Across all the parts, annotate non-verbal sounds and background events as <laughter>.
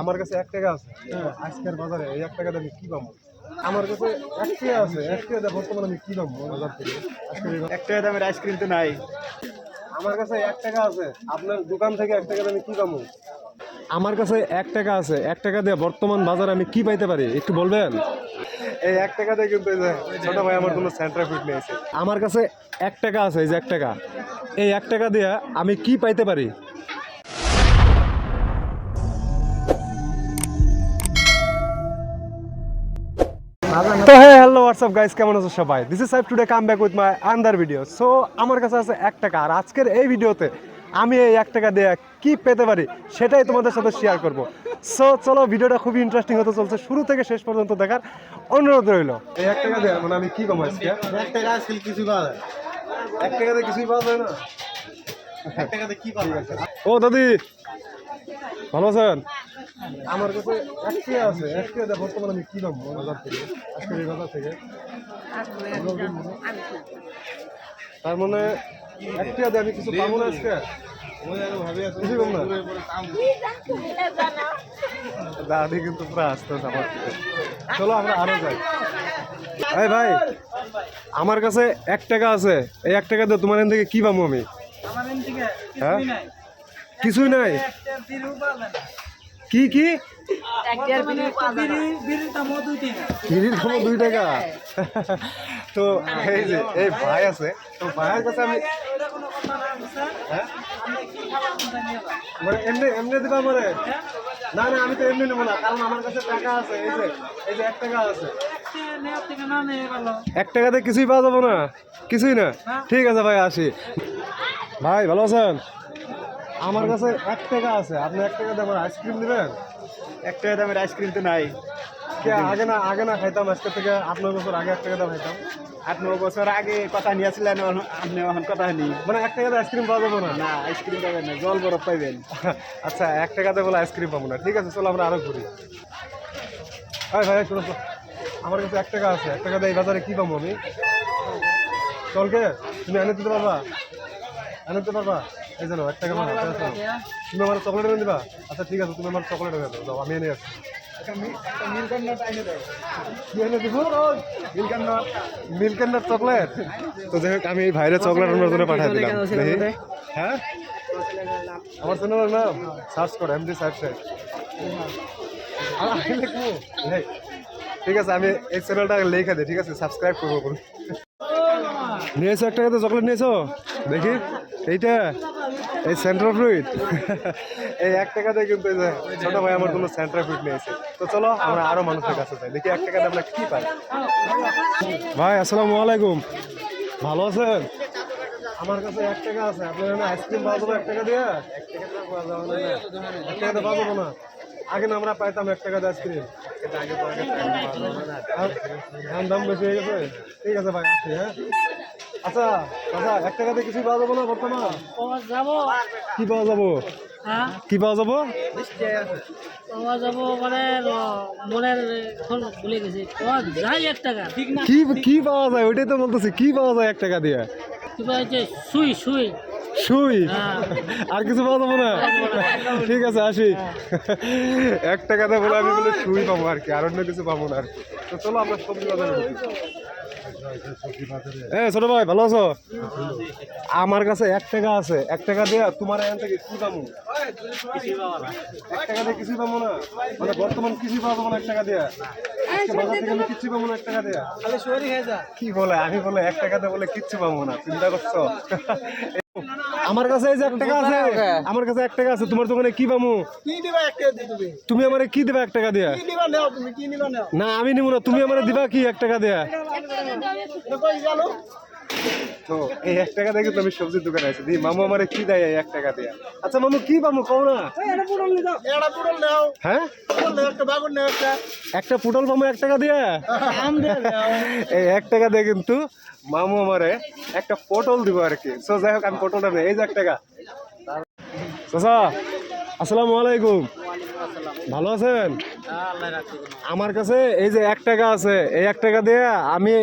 আমার কাছে এক টাকা আছে। আজকের বাজারে এই এক টাকা আমি কি পাবো? আমার কাছে এক টাকা আছে এক টাকা বর্তমানে আমি কি পাবো বাজার থেকে? এক টাকা দামের আইসক্রিম তো নাই। আমার কাছে এক টাকা আছে আপনার দোকান থেকে এক টাকা আমি কি পাবো? আমার কাছে এক টাকা আছে এক টাকা দিয়ে বর্তমান বাজারে আমি কি পাইতে পারি? একটু বলবেন? এই এক টাকা দিয়ে কিন্তু ছোট ভাই আমার কোনো সেন্টার ফিট নিয়েছে আমার কাছে এক টাকা আছে এই যে এক টাকা। এই এক টাকা দিয়ে আমি কি পাইতে পারি? তো হ্যাঁ হ্যালো হোয়াটসঅ্যাপ গাইস কেমন আছো সবাই? This is Saif today come back with my another video so আমার কাছে আছে এক টাকা আর আজকের এই ভিডিওতে আমি এই এক টাকা দিয়ে কি পেতে পারি সেটাই তোমাদের সাথে শেয়ার করব। সো চলো ভিডিওটা খুবই ইন্টারেস্টিং হতে চলছে। শুরু থেকে শেষ পর্যন্ত দেখার অনুরোধ রইল। এই এক টাকা দিয়ে মানে আমি কি কমাই এক টাকা আজকাল কিছু পাওয়া যায় এক টাকা দিয়ে কিছুই পাওয়া যায় না? এক টাকাতে কি পাওয়া যায়? ও দাদি। ভালো আছেন? আমার কাছে এক টাকা আছে এক টাকা দিয়ে বর্তমানে আমি কি পাবো বাজার থেকে আজকের এই বাজার থেকে। তার মানে এক টাকা দিয়ে আমি কিছু পাবো না আজকে? দাদি কিন্তু পুরো আসতে আমার চলো আমরা আরও যাই। এই ভাই আমার কাছে এক টাকা আছে। এই এক টাকা দিয়ে তোমার এখান থেকে কি পাবো আমি? হ্যাঁ? কিছুই নাই? কি কি? কিরির খাব দুই টাকা। <laughs> তো এই যে এই ভাই আছে। তো ভাইয়ের কাছে আমি হ্যাঁ? মানে এমনি এমনি দিবা মানে না না আমি তো এমনি নেব না কারণ আমার কাছে টাকা আছে এই যে এই যে এক টাকা আছে। এক টাকাতে কিছুই পাওয়া যাব না কিছুই না। ঠিক আছে ভাই আসি। ভাই ভালো আছেন? আমার কাছে এক টাকা আছে। আপনি এক টাকা দিয়ে আমার আইসক্রিম নেবেন? এক টাকা দামের আইসক্রিম তো নাই। আগে না আগে না খাইতাম আজকে থেকে আট নয় বছর আগে এক টাকা দিয়ে খাইতাম। আট ন বছর আগে কথা নিয়েছিলেন আপনি এখন কথা নি মানে এক টাকা দিয়ে আইসক্রিম পাওয়া যাবে না? না আইসক্রিম পাবেন না জল বরফ পাইবেন। <laughs> আচ্ছা এক টাকাতে বলে আইসক্রিম পাবো না। ঠিক আছে চলো আমরা আরও ঘুরি। ভাই ভাই শোনো। আমার কাছে এক টাকা আছে এক টাকা দিয়ে বাজারে কি পাবো আমি? চলকে তুমি এনে দিতে পারবা? এনে দিতে পারবা? এই জানো এক টাকা পাবো তুমি আমার চকলেট এনে দিবা? আচ্ছা ঠিক আছে তুমি আমার চকলেট এনে দাও আমি এনে আসছি। কি এনে দিব? মিল্ক এন্ড চকলেট তো যাই হোক আমি এই ভাইরে চকলেট আনার জন্য পাঠিয়ে দিলাম। হ্যাঁ? আমার চ্যানেলের নাম সার্চ করো এমডি সাহেব সাহেব ঠিক আছে আমি এই চ্যানেলটা লিখে দিই ঠিক আছে? সাবস্ক্রাইব করব নিয়েছো এক টাকাতে চকলেট নিয়েছো? দেখি এইটা। এই সেন্ট্রাল ফ্রুইট <laughs> এই এক টাকাতে কিন্তু ছোট ভাই আমার কোনো সেন্ট্রাল ফ্রুইট নিয়েছে তো চলো, আমরা আরও মানুষের কাছে যাই। দেখি এক টাকাতে আমরা কি পাই। ভাই, আসসালামু আলাইকুম। ভালো আছেন? আমার কাছে এক টাকা আছে। আপনার আইসক্রিম পাওয়া যাবে এক টাকা দিয়ে? এক টাকা পাওয়া যাবে না। এক না। আগে না, আমরা পাইতাম এক টাকা আইসক্রিম। এখন দাম বেশি হয়ে গেছে? ঠিক আছে ভাই, আসি হ্যাঁ? আচ্ছা আচ্ছা এক টাকাতে কিছু পাওয়া যাবে না বর্তমান? কি পাওয়া যাব? হ্যাঁ? কি পাওয়া যাব? পাওয়া যাব মানে মনের এখন ভুলে গেছি। পাওয়া যায় এক টাকা। কি কি পাওয়া যায়? ওইটাই তো বলতেছি কি পাওয়া যায় এক টাকা দিয়ে? কি বলা হচ্ছে সুই সুই। সুই? হ্যাঁ। আর কিছু পাওয়া যাব না? ঠিক আছে আসি। এক টাকাতে বলে আমি বলে সুই পাবো আর কি আর অন্য কিছু পাবো না আর কি। তো চলো আমরা সবজি বাজারে ঢুকি। এ ছোট ভাই ভালো আছো? আমার কাছে এক টাকা আছে। এক টাকা দিয়ে তোমার এখান থেকে কি পাবো? এক টাকা দিয়ে কিছুই পাবো না? মানে বর্তমান কিছুই পাবো না এক টাকা দিয়ে? আজকে বাজার থেকে আমি কিচ্ছু পাবো না এক টাকা দিয়ে? কি বলে? আমি বলে এক টাকাতে বলে কিচ্ছু পাবো না। চিন্তা করছ? আমার কাছে এই যে এক টাকা আছে আমার কাছে এক টাকা আছে তোমার দোকানে কি পামু কি দিবা এক টাকা দিয়ে তুমি? তুমি আমারে কি দিবা এক টাকা দিয়া? কি দিবা নাও তুমি কি নিবা নাও? না আমি নিব না তুমি আমারে দিবা কি এক টাকা দিয়া? এটা কই গেল তো এই এক টাকা দিয়ে কিন্তু আমি সবজির দোকানে আছি। দি মামু আমারে কি দেয় এই এক টাকা দিয়ে? আচ্ছা মামু কি পাবো কও না? এটা পুরল নি দাও এটা পুরল নাও। হ্যাঁ? একটা বাগুন নাও একটা। একটা পুটল পাবো এক টাকা দিয়ে? আম দে এই এক টাকা দিয়ে কিন্তু মামু আমারে একটা পটল দিব আর কি। সো যাই হোক আমি পটলটা নেই। এই যে এক টাকা। চাচা আসসালামু আলাইকুম। ভালো আছেন? আমার কাছে এই যে এক টাকা আছে এই এক টাকা দিয়ে আমি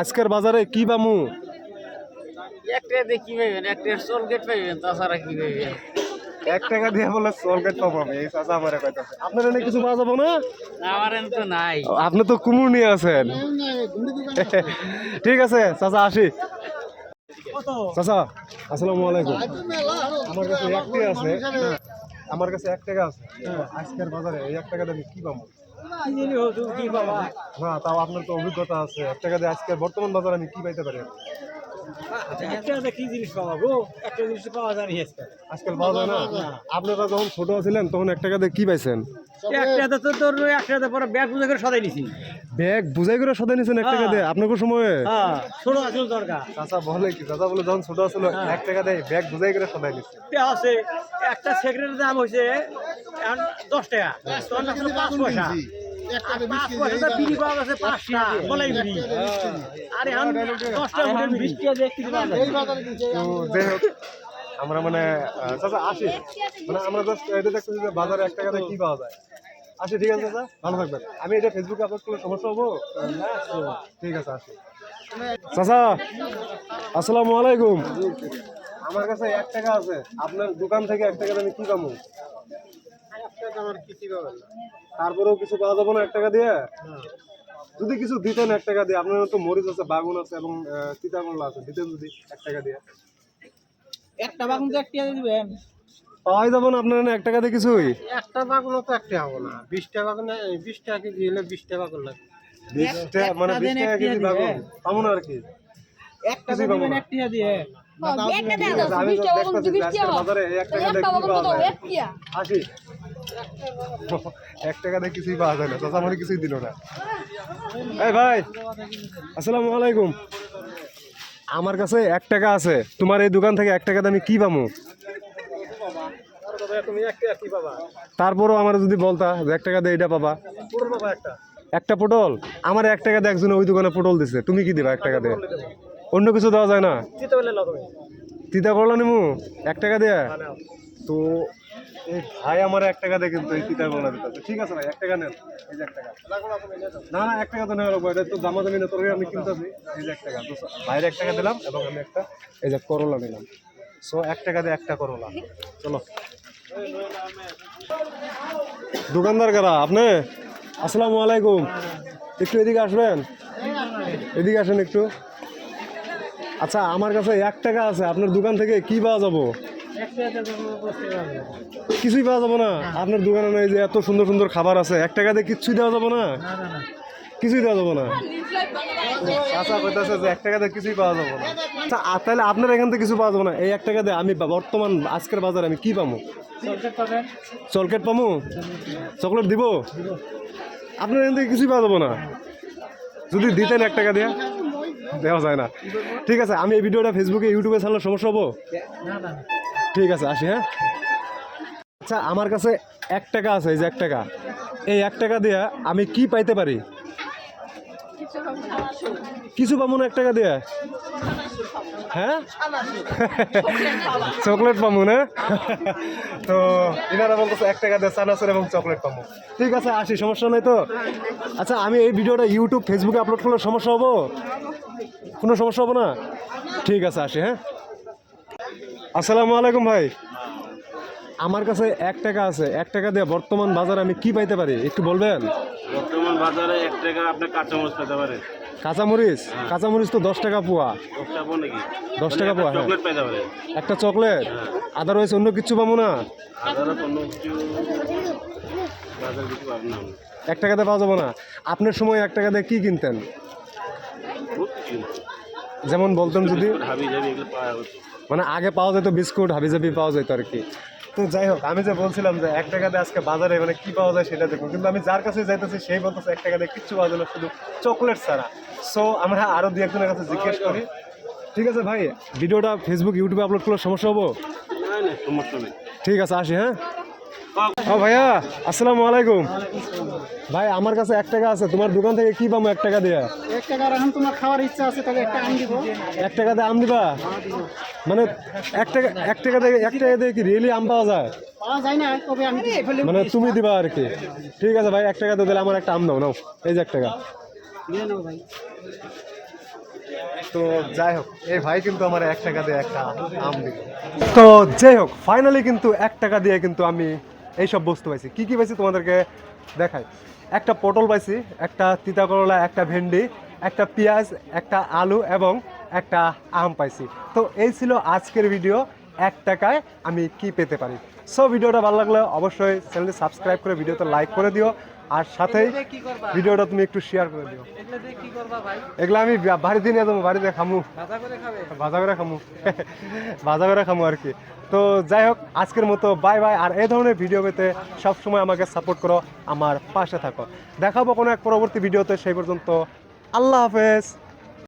আজকের বাজারে কি পামু এক টাকা দিয়ে কি পাইবেন? এক সোল গেট পাইবেন তাছাড়া কি পাইবেন? এক টাকা দিয়ে বলে পাবো আমি এই চাচা আমার কইতাছে। আপনার এনে কিছু পাওয়া যাব না? আমার এনে তো নাই। আপনি তো কুমুর নিয়ে আছেন। ঠিক আছে চাচা আসি। চাচা আসসালামু আলাইকুম। আমার কাছে এক টাকা আছে আমার কাছে এক টাকা আছে। আজকের বাজারে এই এক টাকা দিয়ে কি পাবো? না তাও আপনার তো অভিজ্ঞতা আছে। এক টাকা দিয়ে আজকের বর্তমান বাজারে আমি কি পাইতে পারি? একটা কি জিনিস পাওয়া গো? একটা জিনিস পাওয়া যায় আজকে আজকাল। পাওয়া যায় না? আপনারা যখন ছোট ছিলেন তখন এক টাকা দিয়ে কি পাইছেন? একটা তো তোর একটা পরে ব্যাগ বুঝে করে সদাই নিছি। ব্যাগ বুঝাই করে সদাই নিয়েছেন এক টাকা দিয়ে? আপনাকে সময়? হ্যাঁ ছোট আসল দরকার। চাচা বলে কি? চাচা বলে যখন ছোট ছিল এক টাকা দিয়ে ব্যাগ বুঝাই করে সদাই নিচ্ছে আছে একটা সেক্রেটারির দাম হয়েছে দশ টাকা। পাঁচ পয়সা। গেছে পাঁচটা বলাই আর এখন দশটা যাই হোক আমরা মানে চাচা আসি। মানে আমরা জাস্ট এটা দেখতেছি যে বাজারে এক টাকা কি পাওয়া যায়। আসি ঠিক আছে চাচা? ভালো থাকবেন। আমি এটা ফেসবুকে আপলোড করলে সমস্যা হব? ঠিক আছে আসি। চাচা আসসালামু আলাইকুম। আমার কাছে এক টাকা আছে। আপনার দোকান থেকে এক টাকা আমি কি পাবো? তারপরেও কিছু পাওয়া যাবে না এক টাকা দিয়ে? যদি কিছু দিতেন এক টাকা দিয়ে আপনার তো মরিচ আছে বাগুন আছে এবং সীতাকমলা আছে দিতেন যদি এক টাকা দিয়ে। একটা বাগুন তো একটা দিবেন। পাওয়াই যাব না আপনার এক টাকা দিয়ে কিছুই? একটা বাগুন তো একটা হবে না। বিশটা বাগুন বিশ টাকা কেজি হলে বিশটা বাগুন লাগে বিশ টাকা মানে বিশ টাকা কেজি বাগুন। পাবো না আর কি? একটা কিছুই পাবো না। একটা দিয়ে বাজারে এক টাকা। দিয়ে আসি এক টাকা দিয়ে কিছুই পাওয়া যায় না। চাচা মানে কিছুই দিল না। এই ভাই আসসালামু আলাইকুম। আমার কাছে এক টাকা আছে। তোমার এই দোকান থেকে এক টাকা দিয়ে আমি কি পাবো? তারপরও আমার যদি বলতা যে এক টাকা দিয়ে এটা পাবা। একটা পটল? আমার এক টাকা দিয়ে একজন ওই দোকানে পটল দিছে। তুমি কি দিবা এক টাকা দিয়ে? অন্য কিছু দেওয়া যায় না? তিতা করলা নিমু? এক টাকা দিয়ে? তো এই ভাই আমার এক টাকা দিয়ে কিন্তু এই তিতা করলা দিতে ঠিক আছে ভাই, এক টাকা নেন। এই যে এক টাকা। না না, এক টাকা তো নেওয়া লাগবে, এটা তো দামা দামি না তোর আমি কিনতেছি। এই যে এক টাকা। তো বাইরে এক টাকা দিলাম এবং আমি একটা, এই যে করলা নিলাম। সো এক টাকা দিয়ে একটা করলা। চলো। দোকানদার কারা? আপনি? আসসালামু আলাইকুম। একটু এদিকে আসবেন? এদিকে আসেন একটু। আচ্ছা আমার কাছে এক টাকা আছে। আপনার দোকান থেকে কি পাওয়া যাব? কিছুই পাওয়া যাব না। আপনার দোকানে নাই যে এত সুন্দর সুন্দর খাবার আছে। এক টাকা দিয়ে কিচ্ছুই দেওয়া যাব না। কিছুই দেওয়া যাব না। আচ্ছা কইতাছে যে এক টাকা দিয়ে কিছুই পাওয়া যাব না। আচ্ছা আর তাহলে আপনার এখান থেকে কিছু পাওয়া যাব না। এই এক টাকা দিয়ে আমি বর্তমান আজকের বাজারে আমি কি পাবো? চকলেট পাবো? চকলেট দিব? আপনার এখান থেকে কিছুই পাওয়া যাব না। যদি দিতেন এক টাকা দিয়ে দেওয়া যায় না। ঠিক আছে আমি এই ভিডিওটা ফেসবুকে ইউটিউবে ছাড়লে সমস্যা হব? ঠিক আছে, আসি হ্যাঁ? আচ্ছা আমার কাছে এক টাকা আছে, এই যে এক টাকা। এই এক টাকা দিয়ে আমি কি পাইতে পারি? কিছু পাবো না এক টাকা দিয়ে? হ্যাঁ? চকলেট পাবো না? তো এনারা বলতেছে এক টাকা দিয়ে চানাচুর এবং চকলেট পাবো ঠিক আছে, আসি, সমস্যা নেই তো? আচ্ছা আমি এই ভিডিওটা ইউটিউব ফেসবুকে আপলোড করলে সমস্যা হব? কোনো সমস্যা হব না? ঠিক আছে, আসি হ্যাঁ? আসসালামু আলাইকুম ভাই। আমার কাছে এক টাকা আছে। এক টাকা দিয়ে বর্তমান বাজারে আমি কি পাইতে পারি? একটু বলবেন? বর্তমান বাজারে এক টাকা আপনি কাঁচামরিচ পেতে পারেন কাঁচামরিচ? কাঁচামরিচ তো দশ টাকা পোয়া। দশ টাকা পোয়া হ্যাঁ। একটা চকলেট? আদারওয়াইজ অন্য কিছু পাবো না। এক টাকাতে পাওয়া যাব না। আপনার সময় এক টাকা দিয়ে কি কিনতেন? যেমন বলতেন যদি মানে আগে পাওয়া যেত বিস্কুট হাবিজাবি পাওয়া যেত আর কি। তো যাই হোক আমি যে বলছিলাম যে এক টাকাতে আজকে বাজারে মানে কি পাওয়া যায় সেটা দেখুন। কিন্তু আমি যার কাছে যাইতেছি সেই বলতেছে এক টাকাতে কিচ্ছু পাওয়া যায় না শুধু চকলেট ছাড়া। সো আমরা আরও দু একজনের কাছে জিজ্ঞেস করি। ঠিক আছে ভাই ভিডিওটা ফেসবুক ইউটিউবে আপলোড করলে সমস্যা হব? সমস্যা নেই। ঠিক আছে আসি হ্যাঁ? ও ভাইয়া আসসালামু আলাইকুম। ভাই আমার কাছে এক টাকা আছে তোমার দোকান থেকে কি পাবো এক টাকা দিয়ে? এক টাকার এখন তোমার খাওয়ার ইচ্ছা আছে তাহলে একটা আম দিব। এক টাকা দিয়ে আম দিবা? মানে এক টাকা এক টাকা দিয়ে এক টাকা দিয়ে কি রিয়েলি আম পাওয়া যায়? পাওয়া যায় না তবে আমি মানে তুমি দিবা আর কি। ঠিক আছে ভাই এক টাকা দিয়ে দিলে আমার একটা আম দাও নাও। এই যে এক টাকা। নিয়ে নাও ভাই। তো যাই হোক এই ভাই কিন্তু আমার এক টাকা দিয়ে একটা আম দিল। তো যাই হোক ফাইনালি কিন্তু এক টাকা দিয়ে কিন্তু আমি এইসব বস্তু পাইছি। কী কী পাইছি তোমাদেরকে দেখাই? একটা পটল পাইছি, একটা তিতা করলা একটা ভেন্ডি, একটা পেঁয়াজ, একটা আলু এবং একটা আম পাইছি। তো এই ছিল আজকের ভিডিও, এক টাকায় আমি কি পেতে পারি? সো ভিডিওটা ভালো লাগলে অবশ্যই চ্যানেলটি সাবস্ক্রাইব করে ভিডিওতে লাইক করে দিও। আর সাথে ভিডিওটা তুমি একটু শেয়ার করে দিও। এগুলো আমি বাড়িতে নিয়ে যাব বাড়িতে খামু। ভাজা করে খামু। ভাজা করে খামু আর কি। তো যাই হোক আজকের মতো বাই বাই আর এই ধরনের ভিডিও পেতে সবসময় আমাকে সাপোর্ট করো আমার পাশে থাকো। দেখাবো কোনো এক পরবর্তী ভিডিওতে সেই পর্যন্ত আল্লাহ হাফেজ।